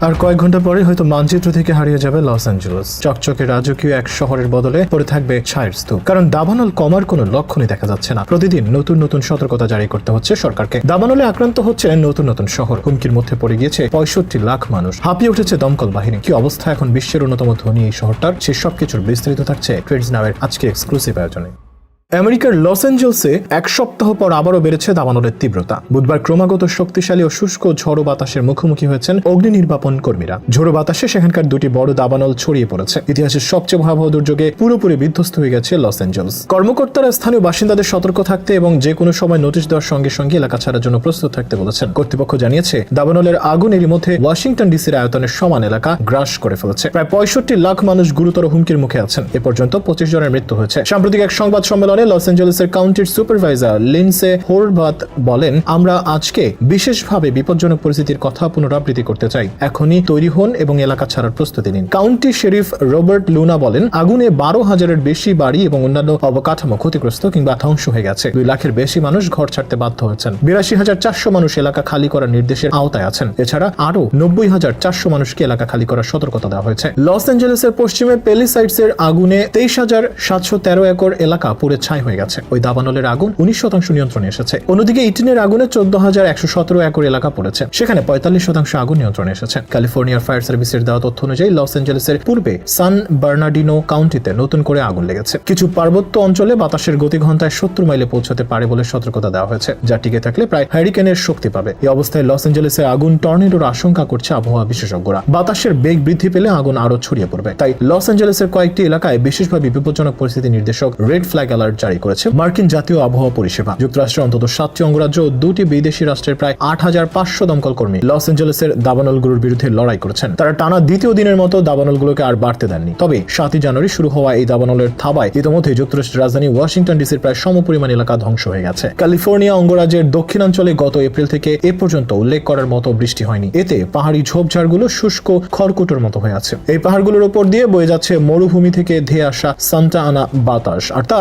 আর কয়েক ঘণ্টা পরে হয়তো মানচিত্র থেকে হারিয়ে যাবে লস অ্যাঞ্জেলস। চকচকে রাজকীয় এক শহরের বদলে পড়ে থাকবে ছায়ের স্তূপ। কারণ দাবানল কমার কোনো লক্ষণই দেখা যাচ্ছে না। প্রতিদিন নতুন নতুন সতর্কতা জারি করতে হচ্ছে সরকারকে। দাবানলে আক্রান্ত হচ্ছে নতুন নতুন শহর। হুমকির মধ্যে পড়ে গিয়েছে পঁয়ষট্টি লাখ মানুষ। হাঁপিয়ে উঠেছে দমকল বাহিনী। কি অবস্থা? এখন বিশ্বের অন্যতম ধনী এই শহরটার? সে সবকিছুর বিস্তারিত থাকছে ট্রেডস নামের আজকে এক্সক্লুসিভ আয়োজনে। আমেরিকার লস অ্যাঞ্জেলসে এক সপ্তাহ পর আবারও বেড়েছে দাবানলের তীব্রতা। বুধবার ক্রমাগত শক্তিশালী ও শুষ্ক ঝড়ো বাতাসের মুখোমুখি হয়েছেন অগ্নি নির্বাপন কর্মীরা। ঝোড়ো বাতাসে সেখানকার দুটি বড় দাবানল ছড়িয়ে পড়েছে। ইতিহাসের সবচেয়ে ভয়াবহ দুর্যোগে পুরোপুরি বিধ্বস্ত হয়ে গেছে লস অ্যাঞ্জেলস। কর্মকর্তারা স্থানীয় বাসিন্দাদের সতর্ক থাকতে এবং যে কোনো সময় নোটিশ দেওয়ার সঙ্গে সঙ্গে এলাকা ছাড়ার জন্য প্রস্তুত থাকতে বলেছেন। কর্তৃপক্ষ জানিয়েছে, দাবানলের আগুন এরই মধ্যে ওয়াশিংটন ডিসির আয়তনের সমান এলাকা গ্রাস করে ফেলেছে। প্রায় পঁয়ষট্টি লাখ মানুষ গুরুতর হুমকির মুখে আছেন। এ পর্যন্ত পঁচিশ জনের মৃত্যু হয়েছে। সাম্প্রতিক এক সংবাদ সম্মেলনে লস অ্যাঞ্জেলেসের কাউন্টির সুপারভাইজার লিনসে হোরবাত বলেন, আমরা আজকে বিশেষভাবে বিপজ্জনক পরিস্থিতির কথা পুনরাবৃত্তি করতে চাই। এখনই তৈরি হন এবং এলাকা ছাড়ার প্রস্তুতি নিন। কাউন্টি শেরিফ রবার্ট লুনা বলেন, আগুনে বারো হাজারের বেশি বাড়ি এবং অন্যান্য অবকাঠামো ক্ষতিগ্রস্ত কিংবা ধ্বংস হয়ে গেছে। দুই লাখের বেশি মানুষ ঘর ছাড়তে বাধ্য হয়েছেন। বিরাশি হাজার চারশো মানুষ এলাকা খালি করার নির্দেশের আওতায় আছেন। এছাড়া আরও নব্বই হাজার চারশো মানুষকে এলাকা খালি করার সতর্কতা দেওয়া হয়েছে। লস অ্যাঞ্জেলেসের পশ্চিমে পেলিসাইডস এর আগুনে তেইশ হাজার সাতশো তেরো একর এলাকা পুড়ে ছাই হয়ে গেছে। ওই দাবানলের আগুন উনিশ শতাংশ নিয়ন্ত্রণে এসেছে। অন্যদিকে ইটিনের আগুনে চোদ্দ হাজার একশো সতেরো একর এলাকা পড়েছে। সেখানে পঁয়তাল্লিশ শতাংশ আগুন নিয়ন্ত্রণে এসেছে। ক্যালিফোর্নিয়ার ফায়ার সার্ভিসের দেওয়া তথ্য অনুযায়ী লস অ্যাঞ্জেলেসের পূর্বে সান বার্নাডিনো কাউন্টিতে নতুন করে আগুন লেগেছে। কিছু পার্বত্য অঞ্চলে বাতাসের গতি ঘন্টায় সত্তর মাইলে পৌঁছতে পারে বলে সতর্কতা দেওয়া হয়েছে, যা টিকে থাকলে প্রায় হ্যারিকেনের শক্তি পাবে। এই অবস্থায় লস অ্যাঞ্জেলেসে আগুন টর্নেডোর আশঙ্কা করছে আবহাওয়া বিশেষজ্ঞরা। বাতাসের বেগ বৃদ্ধি পেলে আগুন আরও ছড়িয়ে পড়বে। তাই লস অ্যাঞ্জেলেসের কয়েকটি এলাকায় বিশেষভাবে বিপজ্জনক পরিস্থিতি নির্দেশক রেড ফ্ল্যাগ অ্যালার্ট জারি করেছে মার্কিন জাতীয় আবহাওয়া পরিষেবা। যুক্তরাষ্ট্রের অন্তত সাতটি অঙ্গরাজ্য ও দুটি বিদেশি রাষ্ট্রের প্রায় আট হাজার পাঁচশো দমকল কর্মী লস অ্যাঞ্জেলেসের দাবানলগুলোর বিরুদ্ধে লড়াই করেছেন। তারা টানা দ্বিতীয় দিনের মতো দাবানলগুলোকে আর বাড়তে দেননি। তবে সাতই জানুয়ারি শুরু হওয়া এই দাবানলের থাবায় ইতিমধ্যে যুক্তরাষ্ট্রের রাজধানী ওয়াশিংটন ডিসির প্রায় সমপরিমাণ এলাকা ধ্বংস হয়ে গেছে। ক্যালিফোর্নিয়া অঙ্গরাজ্যের দক্ষিণাঞ্চলে গত এপ্রিল থেকে এ পর্যন্ত উল্লেখ করার মতো বৃষ্টি হয়নি। এতে পাহাড়ি ঝোপঝাড়গুলো শুষ্ক খড়কুটোর মতো হয়ে আছে। এই পাহাড়গুলোর উপর দিয়ে বয়ে যাচ্ছে মরুভূমি থেকে ধেয়ে আসা সান্টা আনা বাতাস। আর তা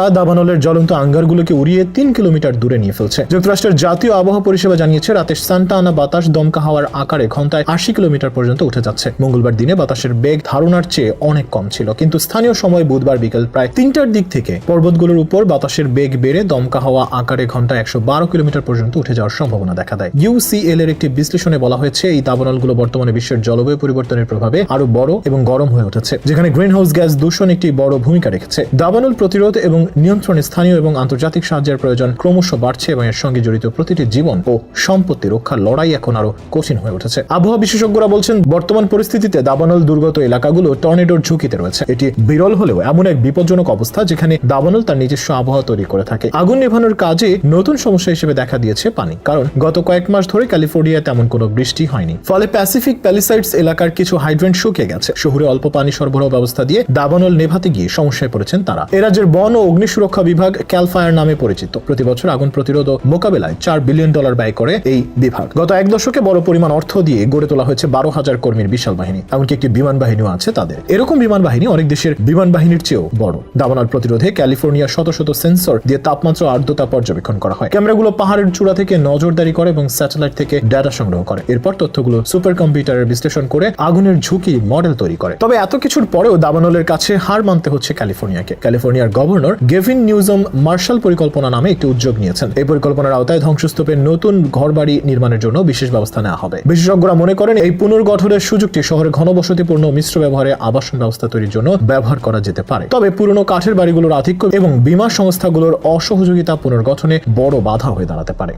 দাবানলের জ্বলন্ত আঙ্গারগুলোকে উড়িয়ে তিন কিলোমিটার দূরে নিয়ে ফেলছে। যুক্তরাষ্ট্রের জাতীয় আবহাওয়া পরিষেবা জানিয়েছে, রাতে সান্টা আনা বাতাস দমকা হাওয়ার আকারে ঘন্টায় আশি কিলোমিটার পর্যন্ত উঠে যাচ্ছে। মঙ্গলবার দিনে বাতাসের বেগ ধারণার চেয়ে অনেক কম ছিল। কিন্তু স্থানীয় সময় বুধবার বিকেল প্রায় তিনটার দিক থেকে পর্বতগুলোর উপর বাতাসের বেগ বেড়ে দমকা হাওয়া আকারে ঘন্টায় একশো বারো কিলোমিটার পর্যন্ত উঠে যাওয়ার সম্ভাবনা দেখা দেয়। ইউসিএল এর একটি বিশ্লেষণে বলা হয়েছে, এই দাবানলগুলো বর্তমানে বিশ্বের জলবায়ু পরিবর্তনের প্রভাবে আরও বড় এবং গরম হয়ে উঠেছে, যেখানে গ্রিন হাউস গ্যাস দূষণ একটি বড় ভূমিকা রেখেছে। দাবানল প্রতিরোধ এবং নিয়ন্ত্রণে স্থানীয় এবং আন্তর্জাতিক সাহায্যের প্রয়োজন ক্রমশ বাড়ছে এবং এর সঙ্গে জড়িত প্রতিটি জীবন ও সম্পত্তি রক্ষার লড়াই এখন আরও কঠিন হয়ে উঠেছে। আবহাওয়া বিশেষজ্ঞরা বলছেন, বর্তমান পরিস্থিতিতে দাবানল দুর্গত এলাকাগুলো টর্নেডোর ঝুঁকিতে রয়েছে। এটি বিরল হলেও এমন এক বিপজ্জনক অবস্থা যেখানে দাবানল তার নিজস্ব আবহাওয়া তৈরি করে থাকে। আগুন নেভানোর কাজে নতুন সমস্যা হিসেবে দেখা দিয়েছে পানি, কারণ গত কয়েক মাস ধরে ক্যালিফোর্নিয়া তেমন কোনো বৃষ্টি হয়নি। ফলে প্যাসিফিক প্যালিসাইডস এলাকার কিছু হাইড্রেন্ট শুকিয়ে গেছে। শহুরে অল্প পানি সরবরাহ ব্যবস্থা দিয়ে দাবানল নেভাতে গিয়ে সমস্যায় পড়েছেন তারা। এ রাজ্যের বন ও অগ্নি সুরক্ষা বিভাগ ক্যালফায়ার নামে পরিচিত। প্রতি বছর আগুন প্রতিরোধ মোকাবেলায় চার বিলিয়ন ডলার ব্যয় করে এই বিভাগ। গত এক দশকে বড় পরিমাণ অর্থ দিয়ে গড়ে তোলা হয়েছে বারো হাজার কর্মীর বিশাল বাহিনী। এমনকি একটি বিমান বাহিনীও আছে তাদের। এরকম বিমান বাহিনী অনেক দেশের বিমান বাহিনীর চেয়েও বড়। দাবানল প্রতিরোধে ক্যালিফোর্নিয়া শত শত সেন্সর দিয়ে তাপমাত্রা আর্দ্রতা পর্যবেক্ষণ করা হয়। ক্যামেরাগুলো পাহাড়ের চূড়া থেকে নজরদারি করে এবং স্যাটেলাইট থেকে ডেটা সংগ্রহ করে। এরপর তথ্যগুলো সুপার কম্পিউটারের বিশ্লেষণ করে আগুনের ঝুঁকি মডেল তৈরি করে। তবে এত কিছুর পরেও দাবানলের কাছে হার মানতে হচ্ছে ক্যালিফোর্নিয়াকে। ক্যালিফোর্নিয়ার গভর্নর গেভিন নিউজম মার্শাল পরিকল্পনা নামে একটি উদ্যোগ নিয়েছেন। এই পরিকল্পনার আওতায় ধ্বংসস্তূপের নতুন ঘরবাড়ি নির্মাণের জন্য বিশেষ ব্যবস্থা নেওয়া হবে। বিশেষজ্ঞরা মনে করেন, এই পুনর্গঠনের সুযোগটি শহরে ঘনবসতিপূর্ণ মিশ্র ব্যবহারে আবাসন ব্যবস্থা তৈরির জন্য ব্যবহার করা যেতে পারে। তবে পুরনো কাঠের বাড়িগুলোর আধিক্য এবং বীমা সংস্থাগুলোর অসহযোগিতা পুনর্গঠনে বড় বাধা হয়ে দাঁড়াতে পারে।